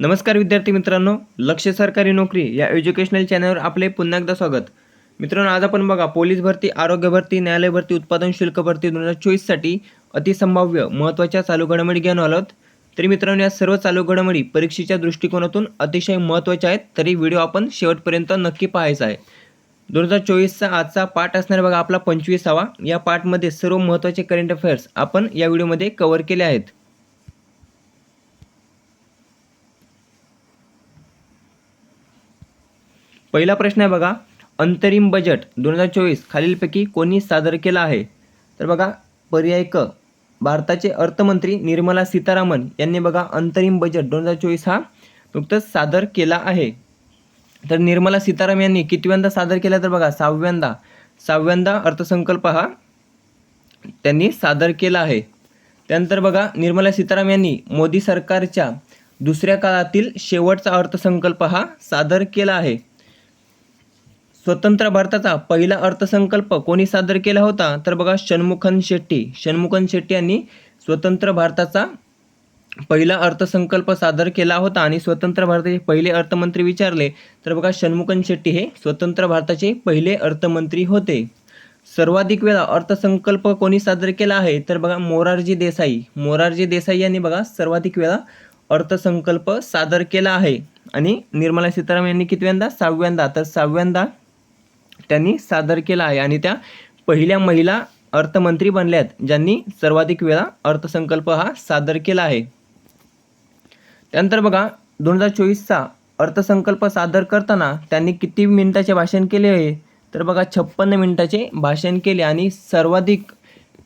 नमस्कार विद्यार्थी मित्रांनो लक्ष सरकारी नोकरी या एज्युकेशनल चॅनलवर आपले पुन्हा एकदा स्वागत. मित्रांनो आज आपण बघा पोलीस भरती आरोग्य भरती न्यायालय भरती उत्पादन शुल्क भरती दोन हजार चोवीससाठी अतिसंभाव्य महत्त्वाच्या चालू घडामोडी घेऊन आलो तरी मित्रांनो या सर्व चालू घडामोडी परीक्षेच्या दृष्टिकोनातून अतिशय महत्त्वाच्या आहेत तरी व्हिडिओ आपण शेवटपर्यंत नक्की पाहायचा आहे. दोन हजार चोवीसचा आजचा पाठ असणार बघा आपला पंचवीसावा. या पाठमध्ये सर्व महत्त्वाचे करंट अफेअर्स आपण या व्हिडिओमध्ये कव्हर केले आहेत. पहिला प्रश्न आहे बघा अंतरिम बजेट दोन हजार चोवीस खालीलपैकी कोणी सादर केला आहे? तर बघा पर्याय क भारताचे अर्थमंत्री निर्मला सीतारामन यांनी बघा अंतरिम बजेट दोन हजार चोवीस हा नुकतंच सादर केला आहे. तर निर्मला सीतारामन यांनी कितव्यांदा सादर केला तर बघा सहाव्यांदा. सहाव्यांदा अर्थसंकल्प हा त्यांनी सादर केला आहे. त्यानंतर बघा निर्मला सीतारामन यांनी मोदी सरकारच्या दुसऱ्या काळातील शेवटचा अर्थसंकल्प हा सादर केला आहे. स्वतंत्र भारताचा पहिला अर्थसंकल्प कोणी सादर केला होता? तर बघा षण्मुखन शेट्टी. षण्मुखन शेट्टी यांनी स्वतंत्र भारताचा पहिला अर्थसंकल्प सादर केला होता आणि स्वतंत्र भारताचे पहिले अर्थमंत्री विचारले. तर बघा षण्मुखन शेट्टी हे स्वतंत्र भारताचे पहिले अर्थमंत्री होते. सर्वाधिक वेळा अर्थसंकल्प कोणी सादर केला आहे? तर बघा मोरारजी देसाई. मोरारजी देसाई यांनी बघा सर्वाधिक वेळा अर्थसंकल्प सादर केला आहे. आणि निर्मला सीतारामन यांनी कितव्यांदा? सहाव्यांदा. तर सहाव्यांदा त्यांनी सादर केला आहे. आणि त्या पहिल्या महिला अर्थमंत्री बनल्यात ज्यांनी सर्वाधिक वेळा अर्थसंकल्प हा सादर केला आहे. त्यानंतर बघा दोन हजार चोवीसचा अर्थसंकल्प सादर करताना त्यांनी किती मिनिटाचे भाषण केले आहे? तर बघा छप्पन्न मिनिटाचे भाषण केले आणि सर्वाधिक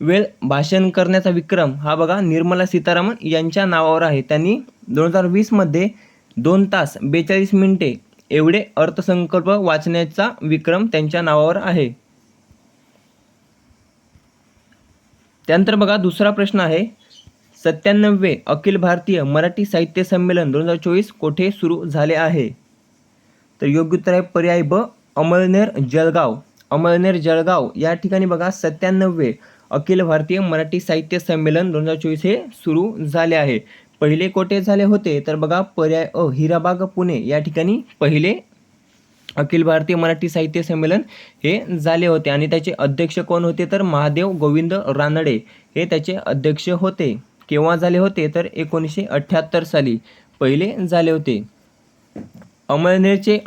वेळ भाषण करण्याचा विक्रम हा बघा निर्मला सीतारामन यांच्या नावावर आहे. त्यांनी दोन हजार वीसमध्ये दोन तास बेचाळीस मिनिटे एवढे अर्थसंकल्प वाचण्याचा विक्रम त्यांच्या नावावर आहे. त्यानंतर बघा दुसरा प्रश्न आहे. सत्त्याण्णवे अखिल भारतीय मराठी साहित्य संमेलन दोन हजार चोवीस कोठे सुरू झाले आहे? तर योग्य उत्तर आहे पर्याय ब अमळनेर जळगाव. अमळनेर जळगाव. या ठिकाणी बघा सत्त्याण्णवे अखिल भारतीय मराठी साहित्य संमेलन दोन हजार चोवीस हे सुरू झाले आहे. पहिले कोठे झाले होते? तर बघा पर्याय अ हिराबाग पुणे या ठिकाणी पहिले अखिल भारतीय मराठी साहित्य संमेलन हे झाले होते. आणि त्याचे अध्यक्ष कोण होते? तर महादेव गोविंद रानडे हे त्याचे अध्यक्ष होते. केव्हा झाले होते? तर एकोणीसशे अठ्ठ्याहत्तर साली पहिले झाले होते. अमळनेरचे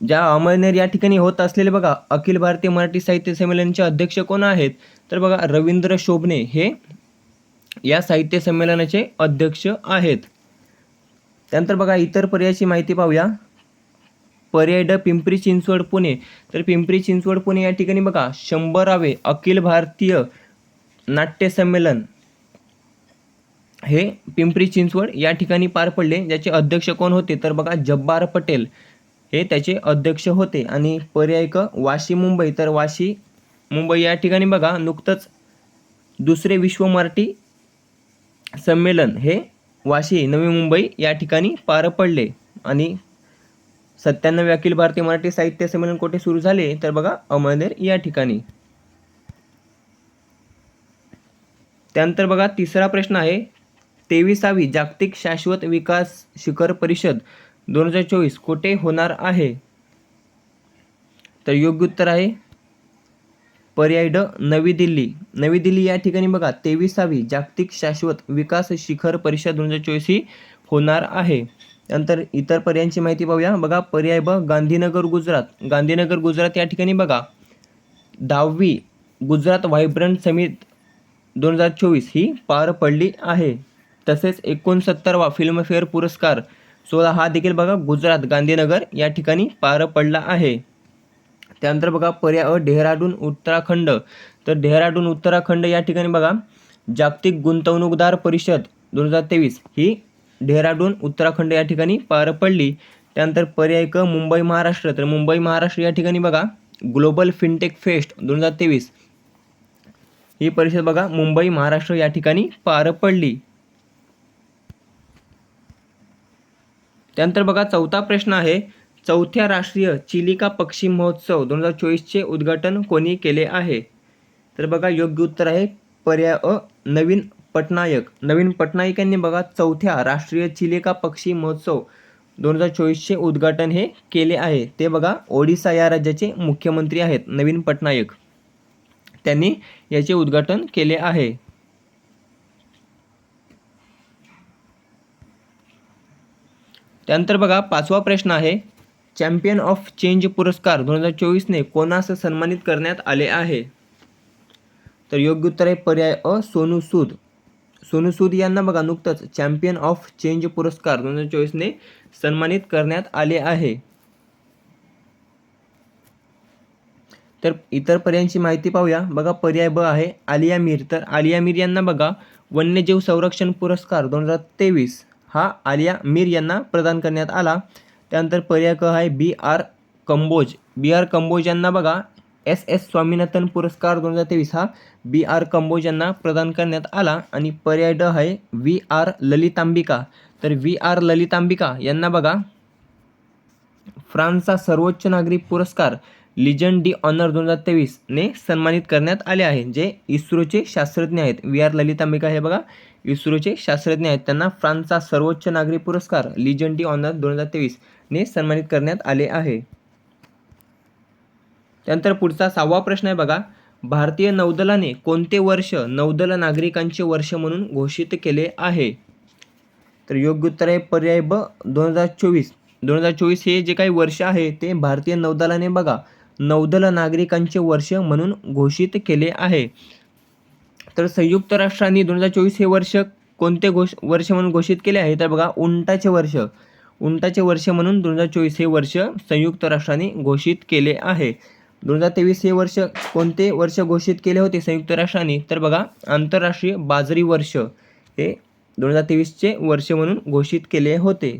ज्या अमळनेर या ठिकाणी होत असलेले बघा अखिल भारतीय मराठी साहित्य संमेलनचे अध्यक्ष कोण आहेत? तर बघा रवींद्र शोभणे हे या साहित्य संमेलनाचे अध्यक्ष आहेत. त्यानंतर बघा इतर पर्यायाची माहिती पाहूया. पर्याय ड पिंपरी चिंचवड पुणे. तर पिंपरी चिंचवड पुणे या ठिकाणी बघा शंभरावे अखिल भारतीय नाट्य संमेलन हे पिंपरी चिंचवड या ठिकाणी पार पडले. ज्याचे अध्यक्ष कोण होते? तर बघा जब्बार पटेल हे त्याचे अध्यक्ष होते. आणि पर्याय क वाशी मुंबई. तर वाशी मुंबई या ठिकाणी बघा नुकतंच दुसरे विश्व मराठी संमेलन हे वाशी नवी मुंबई या ठिकाणी पार पडले. आणि सत्त्याण्णवे अखिल भारतीय मराठी साहित्य संमेलन कोठे सुरू झाले? तर बघा अमळनेर या ठिकाणी. त्यानंतर बघा तिसरा प्रश्न आहे. तेविसावी जागतिक शाश्वत विकास शिखर परिषद दोन हजार चोवीस कोठे होणार आहे? तर योग्य उत्तर आहे पर्याय ड नवी दिल्ली. नवी दिल्ली या ठिकाणी बघा तेविसावी जागतिक शाश्वत विकास शिखर परिषद दोन हजार चोवीस ही होणार आहे. नंतर इतर पर्यायांची माहिती पाहूया. बघा पर्याय ब गांधीनगर गुजरात. गांधीनगर गुजरात या ठिकाणी बघा दहावी गुजरात व्हायब्रंट समित दोन हजार चोवीस ही पार पडली आहे. तसेच एकोणसत्तरवा फिल्मफेअर पुरस्कार सोहळा हा देखील बघा गुजरात गांधीनगर या ठिकाणी पार पडला आहे. त्यानंतर बघा पर्याय अ डेहराडून उत्तराखंड. तर डेहराडून उत्तराखंड या ठिकाणी बघा जागतिक गुंतवणूकदार परिषद दोन हजार तेवीस ही डेहराडून उत्तराखंड या ठिकाणी पार पडली. त्यानंतर पर्याय क मुंबई महाराष्ट्र. तर मुंबई महाराष्ट्र या ठिकाणी बघा ग्लोबल फिनटेक फेस्ट दोन हजार तेवीस ही परिषद बघा मुंबई महाराष्ट्र या ठिकाणी पार पडली. त्यानंतर बघा चौथा प्रश्न आहे चौथ्या राष्ट्रीय चिलिका पक्षी महोत्सव दोन हजार चोवीसचे उद्घाटन कोणी केले आहे? तर बघा योग्य उत्तर आहे पर्याय अ नवीन पटनायक. नवीन पटनायक यांनी बघा चौथ्या राष्ट्रीय चिलिका पक्षी महोत्सव दोन हजार चोवीसचे उद्घाटन हे केले आहे. ते बघा ओडिसा या राज्याचे मुख्यमंत्री आहेत नवीन पटनायक. त्यांनी याचे उद्घाटन केले आहे. त्यानंतर बघा पाचवा प्रश्न आहे. चॅम्पियन ऑफ चेंज पुरस्कार दोन हजार चोवीसने कोणास सन्मानित करण्यात आले आहे? तर योग्य उत्तर आहे पर्याय अ सोनू सूद. सोनू सूद यांना बघा नुकतंच चॅम्पियन ऑफ चेंज पुरस्कार दोन हजार चोवीसने सन्मानित करण्यात आले आहे. तर इतर पर्यायांची माहिती पाहूया. बघा पर्याय ब आहे आलिया मीर. तर आलिया मीर यांना बघा वन्यजीव संरक्षण पुरस्कार दोन हजार तेवीस हा आलिया मीर यांना प्रदान करण्यात आला. त्यानंतर पर्याय क आहे B R Kamboj. B R Kamboj यांना बघा एस एस स्वामीनाथन पुरस्कार दोन हजार तेवीस हा बी आर कंबोज यांना प्रदान करण्यात आला. आणि पर्याय ड आहे व्ही आर ललितांबिका. तर व्ही आर ललितांबिका यांना बघा फ्रान्सचा सर्वोच्च नागरी पुरस्कार लिजन डी ऑनर दोन हजार तेवीसने सन्मानित करण्यात आले आहे जे इस्रोचे शास्त्रज्ञ आहेत. व्ही आर ललितांबिका हे बघा इस्रोचे शास्त्रज्ञ आहेत. त्यांना फ्रान्सचा सर्वोच्च नागरी पुरस्कार लिजन डी ऑनर दोन हजार तेवीस ने सन्मानित करण्यात आले आहे. त्यानंतर पुढचा सहावा प्रश्न आहे बघा. भारतीय नौदलाने कोणते वर्ष नौदल नागरिकांचे वर्ष म्हणून घोषित केले आहे? तर योग्य उत्तर आहे पर्याय ब दोन हजार चोवीस. दोन हजार चोवीस हे जे काही वर्ष आहे ते भारतीय नौदलाने बघा नौदल नागरिकांचे वर्ष म्हणून घोषित केले आहे. तर संयुक्त राष्ट्रांनी दोन हजार चोवीस हे वर्ष कोणते घोष वर्ष म्हणून घोषित केले आहे? तर बघा उंटाचे वर्ष. उंटाचे वर्ष म्हणून दोन हजार चोवीस हे वर्ष संयुक्त राष्ट्राने घोषित केले आहे. दोन हजार तेवीस हे वर्ष कोणते वर्ष घोषित केले होते संयुक्त राष्ट्राने? तर बघा आंतरराष्ट्रीय बाजरी वर्ष हे दोन हजार तेवीसचे वर्ष म्हणून घोषित केले होते.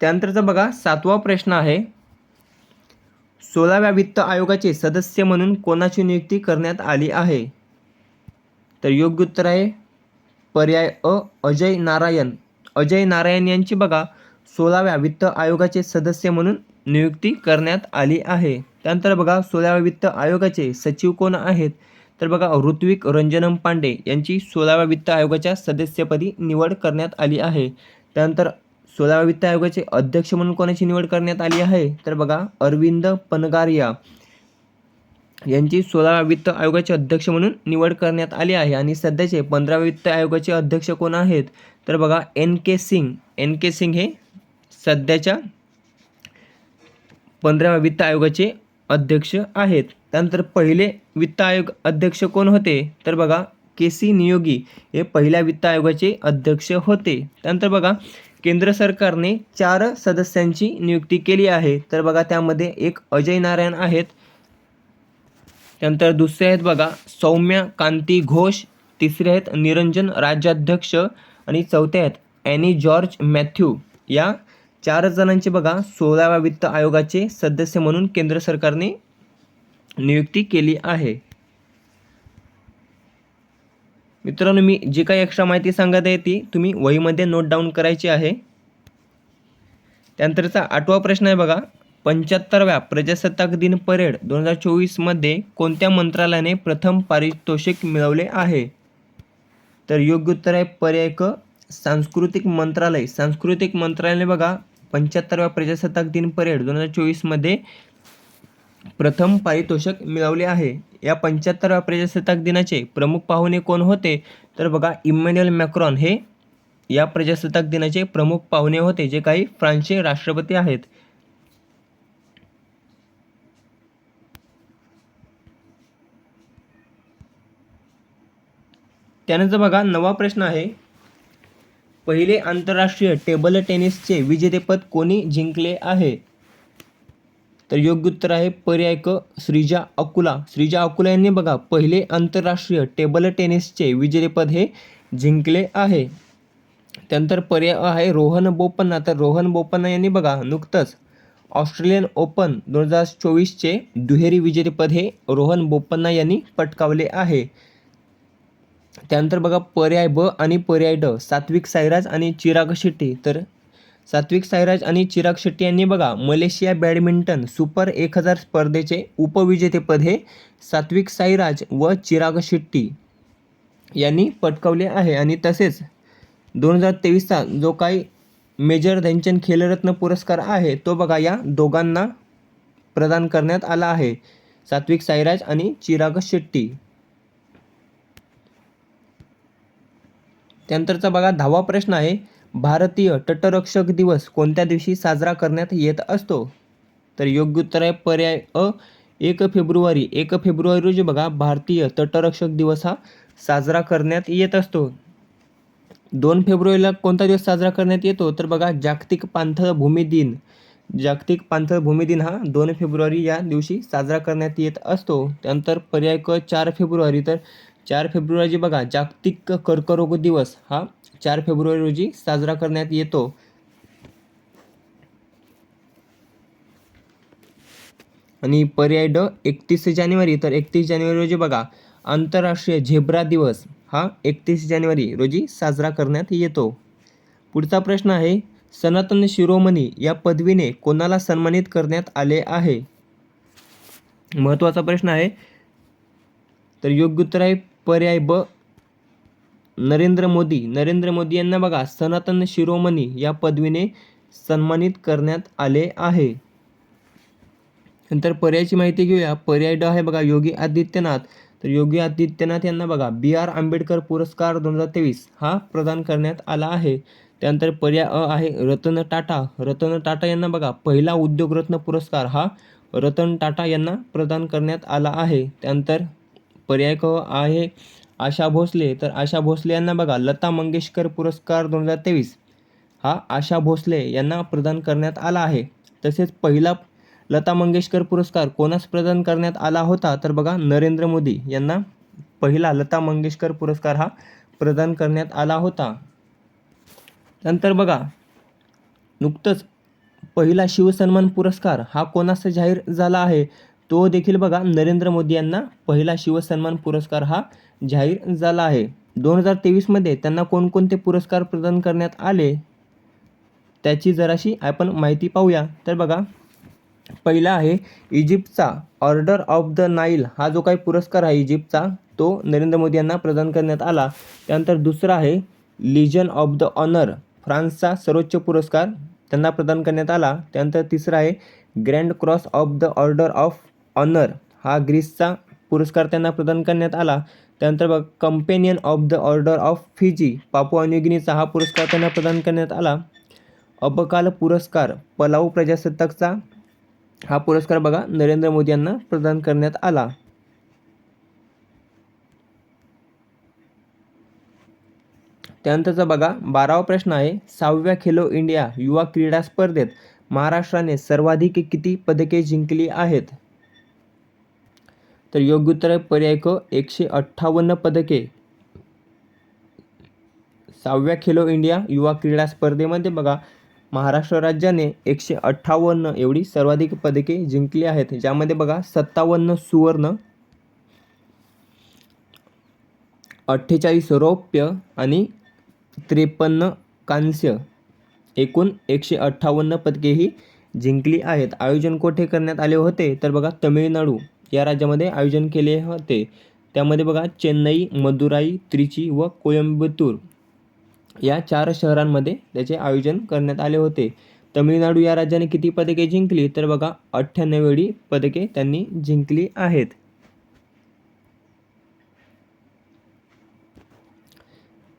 त्यानंतरचा बघा सातवा प्रश्न आहे. सोळाव्या वित्त आयोगाचे सदस्य म्हणून कोणाची नियुक्ती करण्यात आली आहे? तर योग्य उत्तर आहे पर्याय अ अजय नारायण. अजय नारायण यांची बघा सोळाव्या वित्त आयोगाचे सदस्य म्हणून नियुक्ती करण्यात आली आहे. त्यानंतर बघा सोळाव्या वित्त आयोगाचे सचिव कोण आहेत? तर बघा ऋत्विक रंजनम पांडे यांची सोळाव्या वित्त आयोगाच्या सदस्यपदी निवड करण्यात आली आहे. त्यानंतर सोळाव्या वित्त आयोगाचे अध्यक्ष म्हणून कोणाची निवड करण्यात आली आहे? तर बघा अरविंद पनगारिया. यांची सोळाव्या वित्त आयोगाचे अध्यक्ष म्हणून निवड करण्यात आली आहे. आणि सध्याचे पंधराव्या वित्त आयोगाचे अध्यक्ष कोण आहेत? तर बघा N K Singh. N K Singh हे सध्याच्या पंधराव्या वित्त आयोगाचे अध्यक्ष आहेत. त्यानंतर पहिले वित्त आयोग अध्यक्ष कोण होते? तर बघा के सी नियोगी हे पहिल्या वित्त आयोगाचे अध्यक्ष होते. त्यानंतर बघा केंद्र सरकारने चार सदस्यांची नियुक्ती केली आहे. तर बघा त्यामध्ये एक अजय नारायण आहेत. त्यानंतर दुसरे आहेत बघा सौम्य कांती घोष तिसरे आहेत निरंजन राज्याध्यक्ष आणि चौथे आहेत ॲनी जॉर्ज मॅथ्यू या चार जणांचे बघा सोळाव्या वित्त आयोगाचे सदस्य म्हणून केंद्र सरकारने नियुक्ती केली आहे. मित्रांनो मी जी काही एक्स्ट्रा माहिती सांगत आहे ती तुम्ही वहीमध्ये नोट डाऊन करायची आहे. त्यानंतरचा आठवा प्रश्न आहे बघा पंच्याहत्तरव्या प्रजासत्ताक दिन परेड दोन हजार चोवीसमध्ये कोणत्या मंत्रालयाने प्रथम पारितोषिक मिळवले आहे? तर योग्य उत्तर आहे पर्याय क सांस्कृतिक मंत्रालय. सांस्कृतिक मंत्रालयाने बघा पंच्याहत्तरव्या प्रजासत्ताक दिन परेड दोन हजार चोवीसमध्ये प्रथम पारितोषिक मिळवले आहे. या पंच्याहत्तरव्या प्रजासत्ताक दिनाचे प्रमुख पाहुणे कोण होते? तर बघा इमॅन्युअल मॅक्रॉन हे या प्रजासत्ताक दिनाचे प्रमुख पाहुणे होते जे काही फ्रान्सचे राष्ट्रपती आहेत. त्यानंतर बघा नवा प्रश्न आहे. पहिले आंतरराष्ट्रीय टेबल टेनिसचे विजेतेपद कोणी जिंकले आहे? तर योग्य उत्तर आहे पर्याय क श्रीजा अकुला. श्रीजा अकुला यांनी बघा पहिले आंतरराष्ट्रीय टेबल टेनिसचे विजेतेपद हे जिंकले आहे. त्यानंतर पर्याय आहे रोहन बोपन्ना. तर रोहन बोपन्ना यांनी बघा नुकतंच ऑस्ट्रेलियन ओपन दोन हजार चोवीसचे दुहेरी विजेतेपद हे रोहन बोपन्ना यांनी पटकावले आहे. त्यानंतर बघा पर्याय ब आणि पर्याय ड सात्विक साईराज आणि चिराग शेट्टी. तर सात्विक साईराज आणि चिराग शेट्टी यांनी बघा मलेशिया बॅडमिंटन सुपर एक हजार स्पर्धेचे उपविजेतेपद हे सात्विक साईराज व चिराग शेट्टी यांनी पटकावले आहे. आणि तसेच दोन हजार तेवीसचा जो काही मेजर ध्यानचंद खेलरत्न पुरस्कार आहे तो बघा या दोघांना प्रदान करण्यात आला आहे. सात्विक साईराज आणि चिराग शेट्टी. त्यानंतरचा बघा दहावा प्रश्न आहे भारतीय तटरक्षक दिवस कोणत्या दिवशी साजरा करण्यात येत असतो? तर योग्य उत्तर आहे पर्याय अ एक फेब्रुवारी. एक फेब्रुवारी रोजी बघा भारतीय तटरक्षक दिवस हा साजरा करण्यात येत असतो. दोन फेब्रुवारीला कोणता दिवस साजरा करण्यात येतो? तर बघा जागतिक पाणथळ भूमी दिन. जागतिक पाणथळ भूमी दिन हा दोन फेब्रुवारी या दिवशी साजरा करण्यात येत असतो. त्यानंतर पर्याय क चार फेब्रुवारी. तर चार फेब्रुवारी बघा जागतिक कर्करोग दिवस. हा चार फेब्रुवारी रोजी साजरा करण्यात येतो. आणि पर्याय ड एकतीस जानेवारी. तर एकतीस जानेवारी रोजी बघा आंतरराष्ट्रीय झेब्रा दिवस. हा एकतीस जानेवारी रोजी साजरा करण्यात येतो. पुढचा प्रश्न आहे सनातन शिरोमणी या पदवीने कोणाला सन्मानित करण्यात आले आहे? महत्त्वाचा प्रश्न आहे तर योग्य उत्तर आहे पर्याय ब. नरेंद्र मोदी. नरेंद्र मोदी यांना बघा सनातन शिरोमणी या पदवीने सन्मानित करण्यात आले आहे. नंतर पर्यायाची माहिती घेऊया. पर्याय ड आहे बघा योगी आदित्यनाथ. तर योगी आदित्यनाथ यांना बघा बी आर आंबेडकर पुरस्कार दोन हजार तेवीस हा प्रदान करण्यात आला आहे. त्यानंतर पर्याय अ आहे रतन टाटा. रतन टाटा यांना बघा पहिला उद्योगरत्न पुरस्कार हा रतन टाटा यांना प्रदान करण्यात आला आहे. त्यानंतर पर्याय क आहे आशा भोसले. तर आशा भोसले यांना बघा लता मंगेशकर पुरस्कार दोन हजार तेवीस. हा आशा भोसले यांना प्रदान करण्यात आला आहे. तसेच पहिला लता मंगेशकर पुरस्कार कोणास प्रदान करण्यात आला होता? तर बघा नरेंद्र मोदी यांना पहिला लता मंगेशकर पुरस्कार हा प्रदान करण्यात आला होता. नंतर बघा नुकतंच पहिला शिवसन्मान पुरस्कार हा कोणास जाहीर झाला आहे? तो देखील बघा नरेंद्र मोदी यांना पहिला शिवसन्मान पुरस्कार हा जाहीर झाला आहे. दोन हजार तेवीसमध्ये त्यांना कोणकोणते पुरस्कार प्रदान करण्यात आले? त्याची जराशी आपण माहिती पाहूया. तर बघा पहिला आहे इजिप्तचा ऑर्डर ऑफ द नाईल. हा जो काही पुरस्कार आहे इजिप्तचा तो नरेंद्र मोदी यांना प्रदान करण्यात आला. त्यानंतर दुसरा आहे लिजन ऑफ द ऑनर. फ्रान्सचा सर्वोच्च पुरस्कार त्यांना प्रदान करण्यात आला. त्यानंतर तिसरा आहे grand cross of the order of honour हा ग्रीसचा पुरस्कार त्यांना प्रदान करण्यात आला. त्यानंतर बघ companion of the order of Fiji Papua न्यूगिनीचा हा पुरस्कार त्यांना प्रदान करण्यात आला. अबकाल पुरस्कार पलाऊ प्रजासत्ताकचा हा पुरस्कार बघा नरेंद्र मोदी यांना प्रदान करण्यात आला. त्यानंतरचा बघा बारावा प्रश्न आहे सहाव्या खेलो इंडिया युवा क्रीडा स्पर्धेत महाराष्ट्राने सर्वाधिक किती पदके जिंकली आहेत? तर योग्य उत्तर आहे पर्याय क एकशे अठ्ठावन्न पदके. सहाव्या खेलो इंडिया युवा क्रीडा स्पर्धेमध्ये बघा महाराष्ट्र राज्याने एकशे अठ्ठावन्न एवढी सर्वाधिक पदके जिंकली आहेत ज्यामध्ये बघा सत्तावन्न सुवर्ण अठ्ठेचाळीस रौप्य आणि त्रेपन्न कांस्य. एकूण एकशे अठ्ठावन्न पदके ही जिंकली आहेत. आयोजन कोठे करण्यात आले होते? तर बघा तमिळनाडू. या राज्यामध्ये आयोजन केले होते. त्यामध्ये बघा चेन्नई मदुराई त्रिची व कोयंबतूर या चार शहरांमध्ये त्याचे आयोजन करण्यात आले होते. तमिळनाडू या राज्याने किती पदके जिंकली? तर बघा अठ्ठ्याण्णव वेळी पदके त्यांनी जिंकली आहेत.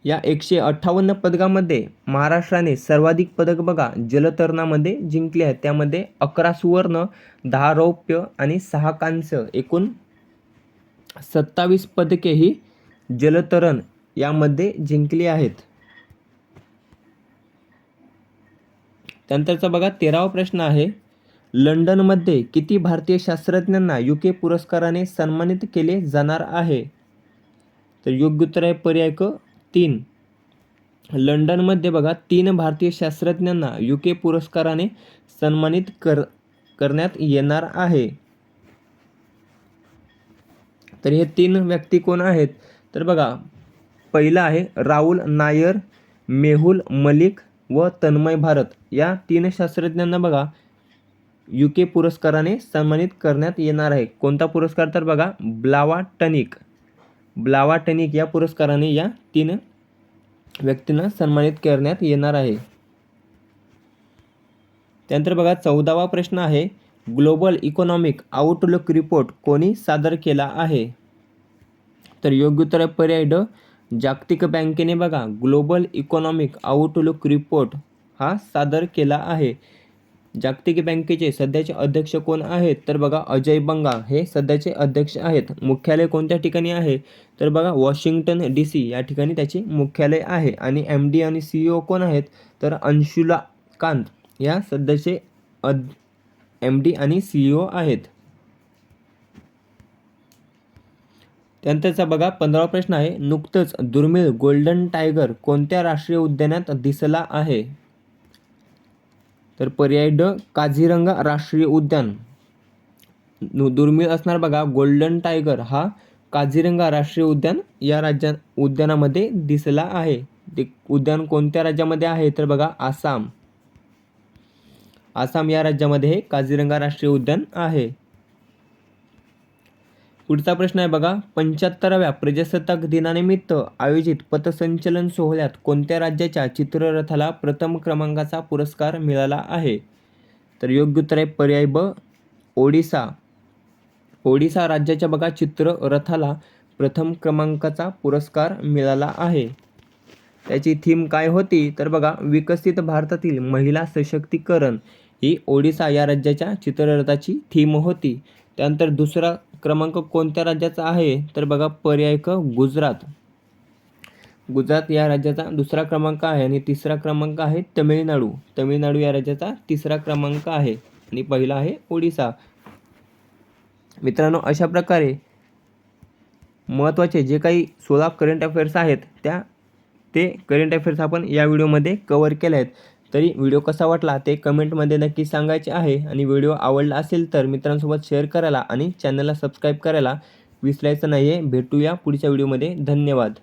या एकशे अठ्ठावन्न पदकामध्ये महाराष्ट्राने सर्वाधिक पदक बघा जलतरणामध्ये जिंकले आहेत. त्यामध्ये अकरा सुवर्ण दहा रौप्य आणि सहा कांस्य. एकूण सत्तावीस पदके ही जलतरण यामध्ये जिंकली आहेत. त्यानंतरचा बघा तेरावा प्रश्न आहे. लंडनमध्ये किती भारतीय शास्त्रज्ञांना यू के पुरस्काराने सन्मानित केले जाणार आहे? तर योग्य उत्तर आहे पर्याय क तीन. लंडनमध्ये बघा, तीन भारतीय शास्त्रज्ञांना यू के पुरस्काराने सन्मानित कर, करण्यात येणार आहे. तर हे तीन व्यक्ती कोण आहेत? तर बघा, पहिला आहे राहुल नायर, मेहुल मलिक व तन्मय भारत. या तीन शास्त्रज्ञांना बघा यू के पुरस्काराने सन्मानित करण्यात येणार आहे. कोणता पुरस्कार? तर बघा, ब्लावा टनिक. ब्लावाटनिक या पुरस्काराने या तीन व्यक्तींना सन्मानित करण्यात येणार आहे. त्यानंतर बघा चौदावा प्रश्न आहे ग्लोबल इकॉनॉमिक आउटलुक रिपोर्ट कोणी सादर केला आहे? तर योग्य उत्तर आहे पर्याय ड जागतिक बँकेने बघा ग्लोबल इकॉनॉमिक आउटलुक रिपोर्ट हा सादर केला आहे. जागतिक बँकेचे सध्याचे अध्यक्ष कोण आहेत? तर बघा अजय बंगा हे सध्याचे अध्यक्ष आहेत. मुख्यालय कोणत्या ठिकाणी आहे? तर बघा वॉशिंग्टन डी सी या ठिकाणी त्याचे मुख्यालय आहे. आणि एम डी आणि सी ओ कोण आहेत? तर अंशुला कांत या सध्याचे अद एम डी आणि सी ओ आहेत. त्यानंतरचा बघा पंधरावा प्रश्न आहे. नुकतंच दुर्मिळ गोल्डन टायगर कोणत्या राष्ट्रीय उद्यानात दिसला आहे? तर पर्याय ड काझीरंगा राष्ट्रीय उद्यान. दुर्मिळ असणार बघा गोल्डन टायगर हा काझीरंगा राष्ट्रीय उद्यान या राज्या उद्यानामध्ये दिसला आहे. ते उद्यान कोणत्या राज्यामध्ये आहे तर बघा आसाम. आसाम या राज्यामध्ये हे काझीरंगा राष्ट्रीय उद्यान आहे. पुढचा प्रश्न आहे बघा. पंच्याहत्तराव्या प्रजासत्ताक दिनानिमित्त आयोजित पथसंचलन सोहळ्यात कोणत्या राज्याच्या चित्ररथाला प्रथम क्रमांकाचा पुरस्कार मिळाला आहे? तर योग्य उत्तर आहे पर्याय ब ओडिसा. ओडिसा राज्याच्या बघा चित्ररथाला प्रथम क्रमांकाचा पुरस्कार मिळाला आहे. त्याची थीम काय होती? तर बघा विकसित भारतातील महिला सशक्तीकरण ही ओडिसा या राज्याच्या चित्ररथाची थीम होती. त्यानंतर दुसरा क्रमांक कोणत्या राज्याचा आहे? तर बघा पर्याय क गुजरात. गुजरात या राज्याचा दुसरा क्रमांक आहे आणि तिसरा क्रमांक आहे तमिळनाडू. तमिळनाडू या राज्याचा तिसरा क्रमांक आहे आणि पहिला आहे ओडिसा. मित्रांनो अशा प्रकारे महत्त्वाचे जे काही सोळा करंट अफेअर्स आहेत त्या ते करंट अफेअर्स आपण या व्हिडिओमध्ये कवर केले आहेत तरी व्हिडिओ कसा वाटला ते कमेंटमध्ये नक्की सांगायचे आहे. आणि व्हिडिओ आवडला असेल तर मित्रांसोबत शेअर करायला आणि चॅनलला सबस्क्राईब करायला विसरायचं नाही आहे भेटूया पुढच्या व्हिडिओमध्ये. धन्यवाद.